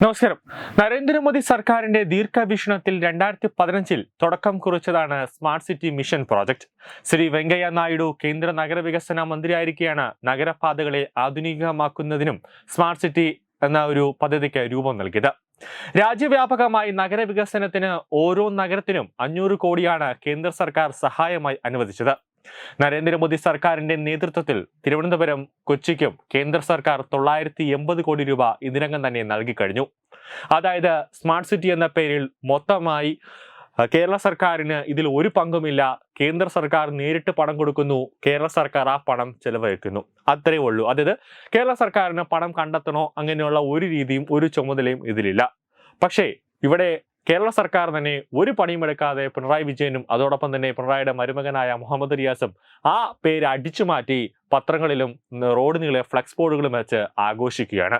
നമസ്കാരം. നരേന്ദ്രമോദി സർക്കാരിന്റെ ദീർഘവീക്ഷണത്തിൽ രണ്ടായിരത്തി പതിനഞ്ചിൽ തുടക്കം കുറിച്ചതാണ് smart city mission project Shri Venkaiah Naidu കേന്ദ്ര നഗരവികസന മന്ത്രിയായിരിക്കെയാണ് നഗരപാതകളെ ആധുനികമാക്കുന്നതിനും സ്മാർട്ട് സിറ്റി എന്ന ഒരു പദ്ധതിക്ക് രൂപം നൽകിയത്. രാജ്യവ്യാപകമായി നഗരവികസനത്തിന് ഓരോ നഗരത്തിനും അഞ്ഞൂറ് കോടിയാണ് കേന്ദ്ര സർക്കാർ സഹായമായി അനുവദിച്ചത്. നരേന്ദ്രമോദി സർക്കാരിന്റെ നേതൃത്വത്തിൽ തിരുവനന്തപുരം കൊച്ചിക്കും കേന്ദ്ര സർക്കാർ തൊള്ളായിരത്തി എൺപത് കോടി രൂപ ഇതിനകം തന്നെ നൽകിക്കഴിഞ്ഞു അതായത് സ്മാർട്ട് സിറ്റി എന്ന പേരിൽ മൊത്തമായി കേരള സർക്കാരിന് ഇതിൽ ഒരു പങ്കുമില്ല. കേന്ദ്ര സർക്കാർ നേരിട്ട് പണം കൊടുക്കുന്നു. കേരള സർക്കാർ ആ പണം ചെലവഴിക്കുന്നു. അത്രേ ഉള്ളൂ. അതായത് കേരള സർക്കാരിന് പണം കണ്ടെത്തണോ അങ്ങനെയുള്ള ഒരു രീതിയും ഒരു ചുമതലയും ഇതിലില്ല. പക്ഷേ ഇവിടെ കേരള സർക്കാർ തന്നെ ഒരു പണിയും എടുക്കാതെ പിണറായി വിജയനും അതോടൊപ്പം തന്നെ പിണറായിയുടെ മരുമകനായ മുഹമ്മദ് റിയാസും ആ പേര് അടിച്ചു മാറ്റി പത്രങ്ങളിലും റോഡ് നീളെ ഫ്ലക്സ് ബോർഡുകളും വെച്ച് ആഘോഷിക്കുകയാണ്.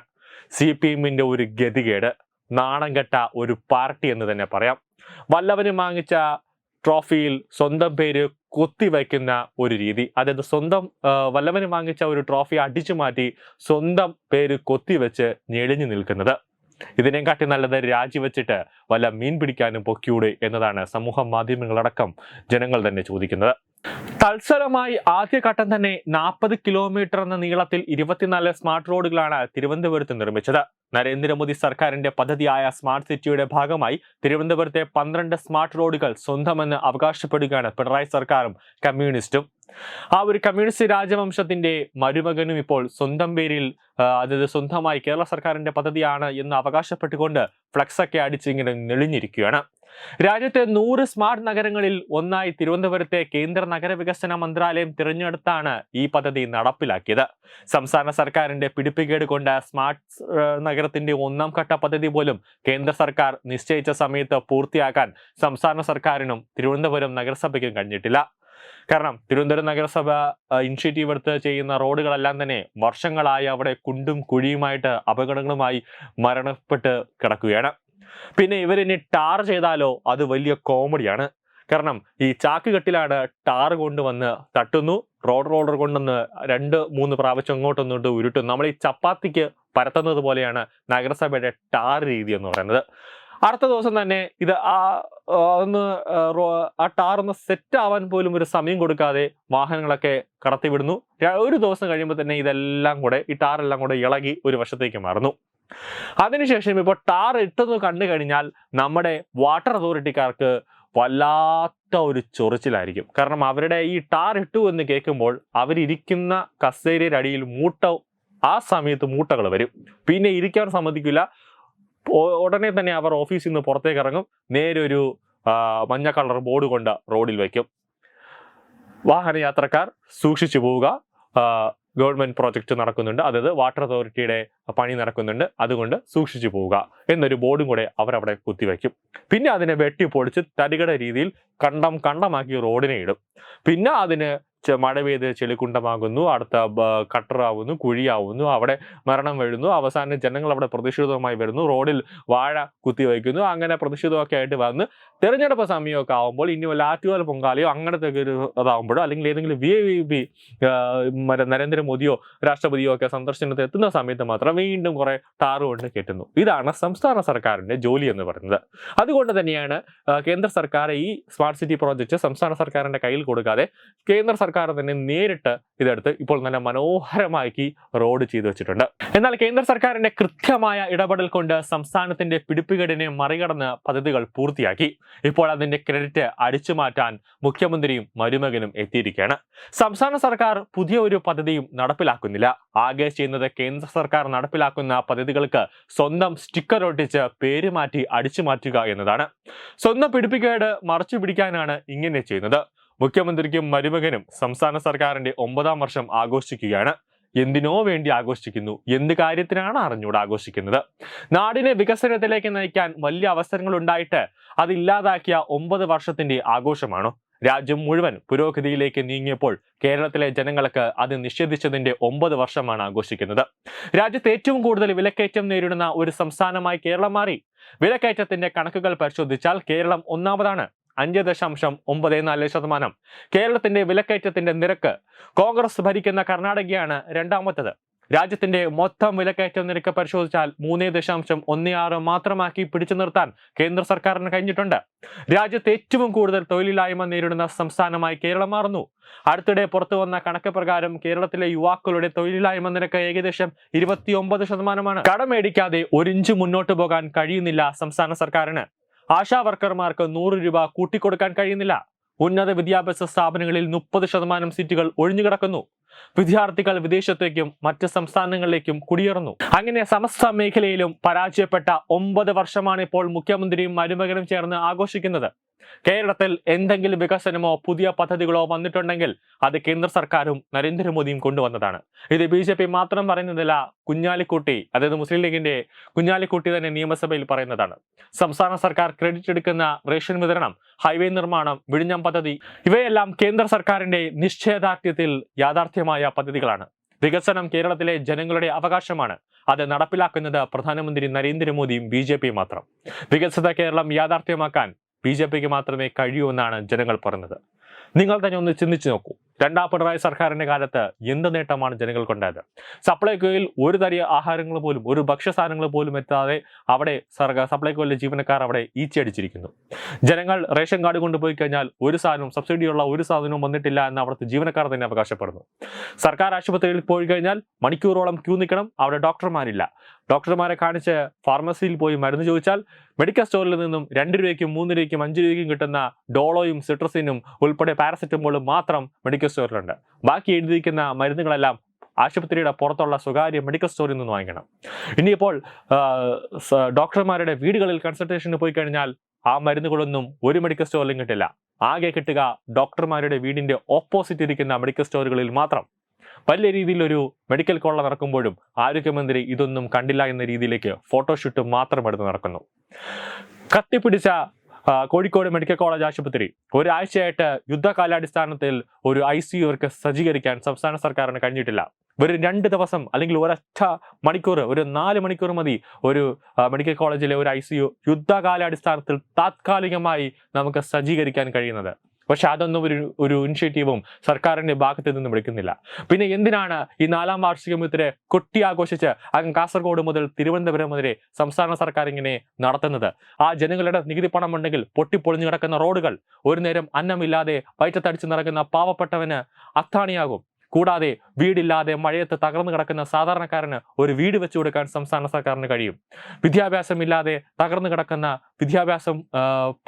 സി പി എമ്മിന്റെ ഒരു ഗതികേട് നാണം കെട്ട ഒരു പാർട്ടി എന്ന് തന്നെ പറയാം. വല്ലവനും വാങ്ങിച്ച ട്രോഫിയിൽ സ്വന്തം പേര് കുത്തിവയ്ക്കുന്ന ഒരു രീതി. അതായത് സ്വന്തം വല്ലവനും വാങ്ങിച്ച ഒരു ട്രോഫി അടിച്ചു മാറ്റി സ്വന്തം പേര് കൊത്തിവെച്ച് ഞെളിഞ്ഞു നിൽക്കുന്നത്. ഇതിനെക്കാട്ടി നല്ലത് രാജിവെച്ചിട്ട് വല്ല മീൻ പിടിക്കാനും പൊക്കിയൂടെ എന്നതാണ് സമൂഹ മാധ്യമങ്ങളടക്കം ജനങ്ങൾ തന്നെ ചോദിക്കുന്നത്. തത്സരമായി ആദ്യഘട്ടം തന്നെ നാൽപ്പത് കിലോമീറ്റർ എന്ന നീളത്തിൽ ഇരുപത്തിനാല് സ്മാർട്ട് റോഡുകളാണ് തിരുവനന്തപുരത്ത് നിർമ്മിച്ചത്. നരേന്ദ്രമോദി സർക്കാരിന്റെ പദ്ധതിയായ സ്മാർട്ട് സിറ്റിയുടെ ഭാഗമായി തിരുവനന്തപുരത്തെ പന്ത്രണ്ട് സ്മാർട്ട് റോഡുകൾ സ്വന്തമെന്ന് അവകാശപ്പെടുകയാണ് പിണറായി സർക്കാരും കമ്മ്യൂണിസ്റ്റും. ആ ഒരു കമ്മ്യൂണിസ്റ്റ് രാജവംശത്തിന്റെ മരുമകനും ഇപ്പോൾ സ്വന്തം പേരിൽ അതായത് സ്വന്തമായി കേരള സർക്കാരിന്റെ പദ്ധതിയാണ് എന്ന് അവകാശപ്പെട്ടുകൊണ്ട് ഫ്ലക്സൊക്കെ അടിച്ച് ഇങ്ങനെ നെളിഞ്ഞിരിക്കുകയാണ്. രാജ്യത്തെ നൂറ് സ്മാർട്ട് നഗരങ്ങളിൽ ഒന്നായി തിരുവനന്തപുരത്തെ കേന്ദ്ര നഗരവികസന മന്ത്രാലയം തിരഞ്ഞെടുത്താണ് ഈ പദ്ധതി നടപ്പിലാക്കിയത്. സംസ്ഥാന സർക്കാരിന്റെ പിടിപ്പുകേട് കൊണ്ട് സ്മാർട്ട് നഗരത്തിന്റെ ഒന്നാം ഘട്ട പദ്ധതി പോലും കേന്ദ്ര സർക്കാർ നിശ്ചയിച്ച സമയത്ത് പൂർത്തിയാക്കാൻ സംസ്ഥാന സർക്കാരിനും തിരുവനന്തപുരം നഗരസഭയ്ക്കും കഴിഞ്ഞിട്ടില്ല. കാരണം തിരുവനന്തപുരം നഗരസഭ ഇനിഷ്യേറ്റീവ് എടുത്ത് ചെയ്യുന്ന റോഡുകളെല്ലാം തന്നെ വർഷങ്ങളായി അവിടെ കുണ്ടും കുഴിയുമായിട്ട് അപകടങ്ങളുമായി മരണപ്പെട്ട് കിടക്കുകയാണ്. പിന്നെ ഇവരിനി ടാർ ചെയ്താലോ അത് വലിയ കോമഡിയാണ്. കാരണം ഈ ചാക്ക് കെട്ടിലാണ് ടാർ കൊണ്ടുവന്ന് തട്ടുന്നു. റോഡ് റോളർ കൊണ്ടുവന്ന് രണ്ട് മൂന്ന് പ്രാവശ്യം അങ്ങോട്ടൊന്നിട്ട് ഉരുട്ടും നമ്മൾ ഈ ചപ്പാത്തിക്ക് പരത്തുന്നത് പോലെയാണ് നഗരസഭയുടെ ടാർ രീതി എന്ന് പറയുന്നത്. അടുത്ത ദിവസം തന്നെ ഇത് ആ ഒന്ന് ആ, ടാറൊന്ന് സെറ്റ് ആവാൻ പോലും ഒരു സമയം കൊടുക്കാതെ വാഹനങ്ങളൊക്കെ കടത്തിവിടുന്നു. ഒരു ദിവസം കഴിയുമ്പോൾ തന്നെ ഇതെല്ലാം കൂടെ ഈ ടാറെല്ലാം കൂടെ ഇളകി ഒരു വശത്തേക്ക് മാറുന്നു. അതിനുശേഷം ഇപ്പോൾ ടാർ ഇട്ടെന്ന് കണ്ടു കഴിഞ്ഞാൽ നമ്മുടെ വാട്ടർ അതോറിറ്റിക്കാർക്ക് വല്ലാത്ത ഒരു ചൊറിച്ചിലായിരിക്കും. കാരണം അവരുടെ ഈ ടാർ ഇട്ടു എന്ന് കേൾക്കുമ്പോൾ അവരിയ്ക്കുന്ന കസേരയുടെ അടിയിൽ മൂട്ട ആ സമയത്ത് മൂട്ടകൾ വരും. പിന്നെ ഇരിക്കാൻ സമ്മതിക്കില്ല. ഉടനെ തന്നെ അവർ ഓഫീസിൽ നിന്ന് പുറത്തേക്ക് ഇറങ്ങും നേരെ ഒരു മഞ്ഞ കളർ ബോർഡ് കൊണ്ട് റോഡിൽ വയ്ക്കും വാഹനയാത്രക്കാർ സൂക്ഷിച്ചു പോവുക. ഗവൺമെന്റ് പ്രോജക്റ്റ് നടക്കുന്നുണ്ട്. അതായത് വാട്ടർ അതോറിറ്റിയുടെ പണി നടക്കുന്നുണ്ട്. അതുകൊണ്ട് സൂക്ഷിച്ചു പോവുക എന്നൊരു ബോർഡും കൂടെ അവരവിടെ കുത്തിവെക്കും. പിന്നെ അതിനെ വെട്ടിപ്പൊടിച്ച് തടികട രീതിയിൽ കണ്ടം കണ്ടമാക്കി റോഡിനെ ഇടും. പിന്നെ അതിന് മഴ പെയ്ത് ചെളിക്കുണ്ടമാകുന്നു അടുത്ത കട്ടറാവുന്നു കുഴിയാവുന്നു അവിടെ മരണം വരുന്നു അവസാനം ജനങ്ങൾ അവിടെ പ്രതിഷേധവുമായി വരുന്നു റോഡിൽ വാഴ കുത്തിവയ്ക്കുന്നു അങ്ങനെ പ്രതിഷേധമൊക്കെ ആയിട്ട് വന്ന് തെരഞ്ഞെടുപ്പ് സമയമൊക്കെ ആകുമ്പോൾ ഇനി വല്ല ആറ്റുകാൽ പൊങ്കാലയോ അങ്ങനത്തെ ഒരു അതാകുമ്പോഴോ അല്ലെങ്കിൽ ഏതെങ്കിലും വി വി പി മറ്റേ നരേന്ദ്രമോദിയോ രാഷ്ട്രപതിയോ ഒക്കെ സന്ദർശനത്തിൽ എത്തുന്ന സമയത്ത് മാത്രം വീണ്ടും കുറെ താറുകൊണ്ട് കെട്ടുന്നു. ഇതാണ് സംസ്ഥാന സർക്കാരിന്റെ ജോലി എന്ന് പറയുന്നത്. അതുകൊണ്ട് തന്നെയാണ് കേന്ദ്ര സർക്കാർ ഈ സ്മാർട്ട് സിറ്റി പ്രോജക്റ്റ് സംസ്ഥാന സർക്കാരിന്റെ കയ്യിൽ കൊടുക്കാതെ കേന്ദ്ര സർക്കാർ തന്നെ നേരിട്ട് ഇതെടുത്ത് ഇപ്പോൾ നല്ല മനോഹരമാക്കി റോഡ് ചെയ്തു വെച്ചിട്ടുണ്ട്. എന്നാൽ കേന്ദ്ര സർക്കാരിന്റെ കൃത്യമായ ഇടപെടൽ കൊണ്ട് സംസ്ഥാനത്തിന്റെ പിടിപ്പുകേടിനെ മറികടന്ന് പദ്ധതികൾ പൂർത്തിയാക്കി. ഇപ്പോൾ അതിന്റെ ക്രെഡിറ്റ് അടിച്ചു മാറ്റാൻ മുഖ്യമന്ത്രിയും മരുമകനും എത്തിയിരിക്കുകയാണ്. സംസ്ഥാന സർക്കാർ പുതിയ ഒരു പദ്ധതിയും നടപ്പിലാക്കുന്നില്ല. ആകെ ചെയ്യുന്നത് കേന്ദ്ര സർക്കാർ നടപ്പിലാക്കുന്ന പദ്ധതികൾക്ക് സ്വന്തം സ്റ്റിക്കർ ഒട്ടിച്ച് പേര് മാറ്റി അടിച്ചു മാറ്റുക എന്നതാണ്. സ്വന്തം പിടിപ്പിക്കേട് മറച്ചു പിടിക്കാനാണ് ഇങ്ങനെ ചെയ്യുന്നത്. മുഖ്യമന്ത്രിക്കും മരുമകനും സംസ്ഥാന സർക്കാരിന്റെ ഒമ്പതാം വർഷം ആഘോഷിക്കുകയാണ്. എന്തിനോ വേണ്ടി ആഘോഷിക്കുന്നു. എന്ത് കാര്യത്തിനാണ് അറിഞ്ഞൂടെ ആഘോഷിക്കുന്നത്? നാടിനെ വികസനത്തിലേക്ക് നയിക്കാൻ വലിയ അവസരങ്ങൾ ഉണ്ടായിട്ട് അതില്ലാതാക്കിയ ഒമ്പത് വർഷത്തിന്റെ ആഘോഷമാണോ? രാജ്യം മുഴുവൻ പുരോഗതിയിലേക്ക് നീങ്ങിയപ്പോൾ കേരളത്തിലെ ജനങ്ങൾക്ക് അത് നിഷേധിച്ചതിന്റെ ഒമ്പത് വർഷമാണ് ആഘോഷിക്കുന്നത്. രാജ്യത്ത് ഏറ്റവും കൂടുതൽ വിലക്കയറ്റം നേരിടുന്ന ഒരു സംസ്ഥാനമായി കേരളം മാറി. വിലക്കയറ്റത്തിന്റെ കണക്കുകൾ പരിശോധിച്ചാൽ കേരളം ഒന്നാമതാണ്. അഞ്ച് ദശാംശം ഒമ്പത് നാല് ശതമാനം. കേരളത്തിന്റെ വിലക്കയറ്റത്തിന്റെ നിരക്ക് കോൺഗ്രസ് ഭരിക്കുന്ന കർണാടകയാണ് രണ്ടാമത്തത്. രാജ്യത്തിന്റെ മൊത്തം വിലക്കയറ്റ നിരക്ക് പരിശോധിച്ചാൽ മൂന്ന് ദശാംശം ഒന്ന് ആറ് മാത്രമാക്കി പിടിച്ചു നിർത്താൻ കേന്ദ്ര സർക്കാരിന് കഴിഞ്ഞിട്ടുണ്ട്. രാജ്യത്ത് ഏറ്റവും കൂടുതൽ തൊഴിലില്ലായ്മ നേരിടുന്ന സംസ്ഥാനമായി കേരളം മാറുന്നു. അടുത്തിടെ പുറത്തു വന്ന കണക്ക് പ്രകാരം കേരളത്തിലെ യുവാക്കളുടെ തൊഴിലില്ലായ്മ നിരക്ക് ഏകദേശം ഇരുപത്തിയൊമ്പത് ശതമാനമാണ്. കടമേടിക്കാതെ ഒരിഞ്ച് മുന്നോട്ട് പോകാൻ കഴിയുന്നില്ല സംസ്ഥാന സർക്കാരിന്. ആശാ വർക്കർമാർക്ക് നൂറ് രൂപ കൂട്ടിക്കൊടുക്കാൻ കഴിയുന്നില്ല. ഉന്നത വിദ്യാഭ്യാസ സ്ഥാപനങ്ങളിൽ മുപ്പത് ശതമാനം സീറ്റുകൾ ഒഴിഞ്ഞുകിടക്കുന്നു. വിദ്യാർത്ഥികൾ വിദേശത്തേക്കും മറ്റ് സംസ്ഥാനങ്ങളിലേക്കും കുടിയേറുന്നു. അങ്ങനെ സമസ്ത മേഖലയിലും പരാജയപ്പെട്ട ഒമ്പത് വർഷമാണ് ഇപ്പോൾ മുഖ്യമന്ത്രിയും മരുമകനും ചേർന്ന് ആഘോഷിക്കുന്നത്. കേരളത്തിൽ എന്തെങ്കിലും വികസനമോ പുതിയ പദ്ധതികളോ വന്നിട്ടുണ്ടെങ്കിൽ അത് കേന്ദ്ര സർക്കാരും നരേന്ദ്രമോദിയും കൊണ്ടുവന്നതാണ്. ഇത് ബി ജെ പി മാത്രം പറയുന്നതല്ല കുഞ്ഞാലിക്കുട്ടി അതായത് മുസ്ലിം ലീഗിന്റെ കുഞ്ഞാലിക്കുട്ടി തന്നെ നിയമസഭയിൽ പറയുന്നതാണ്. സംസ്ഥാന സർക്കാർ ക്രെഡിറ്റ് എടുക്കുന്ന റേഷൻ വിതരണം ഹൈവേ നിർമ്മാണം വിഴിഞ്ഞം പദ്ധതി ഇവയെല്ലാം കേന്ദ്ര സർക്കാരിന്റെ നിശ്ചയദാർഢ്യത്തിൽ യാഥാർത്ഥ്യമായ പദ്ധതികളാണ്. വികസനം കേരളത്തിലെ ജനങ്ങളുടെ അവകാശമാണ്. അത് നടപ്പിലാക്കുന്നത് പ്രധാനമന്ത്രി നരേന്ദ്രമോദിയും ബി മാത്രം. വികസിത കേരളം യാഥാർത്ഥ്യമാക്കാൻ ബി ജെ പിക്ക് മാത്രമേ കഴിയൂ എന്നാണ് ജനങ്ങൾ പറഞ്ഞത്. നിങ്ങൾ തന്നെ ഒന്ന് ചിന്തിച്ചു നോക്കൂ. രണ്ടാം പിണറായി സർക്കാരിന്റെ കാലത്ത് എന്ത് നേട്ടമാണ് ജനങ്ങൾക്കുണ്ടായത് സപ്ലൈകോയിൽ ഒരു തരി ആഹാരങ്ങൾ പോലും ഒരു ഭക്ഷ്യസാധനങ്ങൾ പോലും എത്താതെ അവിടെ സർക്കാർ സപ്ലൈകോയിലെ ജീവനക്കാർ അവിടെ ഈച്ചയടിച്ചിരിക്കുന്നു. ജനങ്ങൾ റേഷൻ കാർഡ് കൊണ്ടുപോയി കഴിഞ്ഞാൽ ഒരു സാധനവും സബ്സിഡിയുള്ള ഒരു സാധനവും വന്നിട്ടില്ല എന്ന് അവിടുത്തെ ജീവനക്കാർ തന്നെ അവകാശപ്പെടുന്നു. സർക്കാർ ആശുപത്രിയിൽ പോയി കഴിഞ്ഞാൽ മണിക്കൂറോളം ക്യൂ നിൽക്കണം അവിടെ ഡോക്ടർമാരില്ല. ഡോക്ടർമാരെ കാണിച്ച് ഫാർമസിയിൽ പോയി മരുന്ന് ചോദിച്ചാൽ മെഡിക്കൽ സ്റ്റോറിൽ നിന്നും രണ്ട് രൂപയ്ക്കും മൂന്ന് രൂപയ്ക്കും അഞ്ച് രൂപയ്ക്കും കിട്ടുന്ന ഡോളോയും സിട്രസിനും ഉൾപ്പെടെ പാരസെറ്റമോളും മാത്രം മെഡിക്കൽ സ്റ്റോറിലുണ്ട്. ബാക്കി എഴുതിയിരിക്കുന്ന മരുന്നുകളെല്ലാം ആശുപത്രിയുടെ പുറത്തുള്ള സ്വകാര്യ മെഡിക്കൽ സ്റ്റോറിൽ നിന്ന് വാങ്ങിക്കണം. ഇനിയിപ്പോൾ ഡോക്ടർമാരുടെ വീടുകളിൽ കൺസൾട്ടേഷന് പോയി കഴിഞ്ഞാൽ ആ മരുന്നുകളൊന്നും ഒരു മെഡിക്കൽ സ്റ്റോറിലും കിട്ടില്ല. ആകെ കിട്ടുക ഡോക്ടർമാരുടെ വീടിന്റെ ഓപ്പോസിറ്റ് ഇരിക്കുന്ന മെഡിക്കൽ സ്റ്റോറുകളിൽ മാത്രം. വലിയ രീതിയിലൊരു മെഡിക്കൽ കൊള്ള നടക്കുമ്പോഴും ആരോഗ്യമന്ത്രി ഇതൊന്നും കണ്ടില്ല എന്ന രീതിയിലേക്ക് ഫോട്ടോഷൂട്ട് മാത്രം എടുത്ത് നടക്കുന്നു. കത്തിപ്പിടിച്ച കോഴിക്കോട് മെഡിക്കൽ കോളേജ് ആശുപത്രി ഒരാഴ്ചയായിട്ട് യുദ്ധകാലാടിസ്ഥാനത്തിൽ ഒരു ഐ സി യുവർക്ക് സജ്ജീകരിക്കാൻ സംസ്ഥാന സർക്കാരിന് കഴിഞ്ഞിട്ടില്ല. ഒരു രണ്ട് ദിവസം അല്ലെങ്കിൽ ഒരൊറ്റ മണിക്കൂർ ഒരു നാല് മണിക്കൂർ മതി ഒരു മെഡിക്കൽ കോളേജിലെ ഒരു ഐ സി യു യുദ്ധകാലാടിസ്ഥാനത്തിൽ താത്കാലികമായി നമുക്ക് സജ്ജീകരിക്കാൻ കഴിയുന്നത്. പക്ഷെ അതൊന്നും ഒരു ഒരു ഇനിഷ്യേറ്റീവും സർക്കാരിന്റെ ഭാഗത്ത് നിന്നും എടുക്കുന്നില്ല. പിന്നെ എന്തിനാണ് ഈ നാലാം വാർഷികം ഇത്തിരി കൊട്ടി ആഘോഷിച്ച് അങ്ങ് കാസർഗോഡ് മുതൽ തിരുവനന്തപുരം വരെ സംസ്ഥാന സർക്കാർ ഇങ്ങനെ നടത്തുന്നത്? ആ ജനങ്ങളുടെ നികുതി പണം ഉണ്ടെങ്കിൽ പൊട്ടിപ്പൊളിഞ്ഞു കിടക്കുന്ന റോഡുകൾ ഒരു നേരം അന്നമില്ലാതെ വയറ്റത്തടിച്ച് നടക്കുന്ന പാവപ്പെട്ടവന് അത്താണിയാകും. കൂടാതെ വീടില്ലാതെ മഴയത്ത് തകർന്നു കിടക്കുന്ന സാധാരണക്കാരന് ഒരു വീട് വെച്ചു കൊടുക്കാൻ സംസ്ഥാന സർക്കാരിന് കഴിയും. വിദ്യാഭ്യാസമില്ലാതെ തകർന്നു കിടക്കുന്ന വിദ്യാഭ്യാസം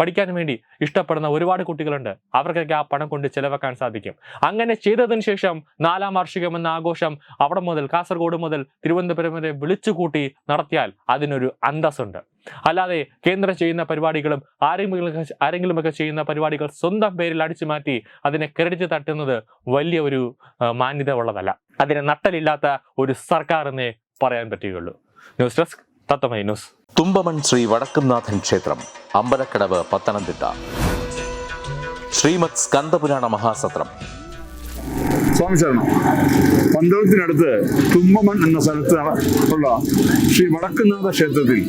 പഠിക്കാൻ വേണ്ടി ഇഷ്ടപ്പെടുന്ന ഒരുപാട് കുട്ടികളുണ്ട്. അവർക്കൊക്കെ ആ പണം കൊണ്ട് ചെലവാക്കാൻ സാധിക്കും. അങ്ങനെ ചെയ്തതിന് ശേഷം നാലാം വാർഷികം എന്ന ആഘോഷം അവിടെ മുതൽ കാസർഗോഡ് മുതൽ തിരുവനന്തപുരം വരെ വിളിച്ചുകൂട്ടി നടത്തിയാൽ അതിനൊരു അന്തസ്സുണ്ട്. അല്ലാതെ കേന്ദ്രം ചെയ്യുന്ന പരിപാടികളും ആരെങ്കിലും ആരെങ്കിലുമൊക്കെ ചെയ്യുന്ന പരിപാടികൾ സ്വന്തം പേരിൽ അടിച്ചു മാറ്റി അതിനെ ക്രെഡിറ്റ് തട്ടുന്നത് വലിയ ഒരു മാന്യത ഉള്ളതല്ല. അതിന് നട്ടലില്ലാത്ത ഒരു സർക്കാർ എന്നേ പറയാൻ പറ്റുകയുള്ളൂ. News desk Tatwamayi news. Thumpamon Shri Vadakkumnathan ക്ഷേത്രം അമ്പലക്കടവ് പത്തനംതിട്ട. ശ്രീമത് സ്കന്ദപുരാണ മഹാസത്രം. സ്വാമി ശരണം. പന്തളത്തിനടുത്ത് തുമ്പമൺ എന്ന സ്ഥലത്ത് ഉള്ള ശ്രീ വടക്കുന്നാഥ ക്ഷേത്രത്തിൽ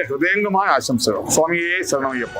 എന്റെ ഹൃദയംഗമായ ആശംസകൾ സ്വാമിയെ ശരണമയ്യപ്പ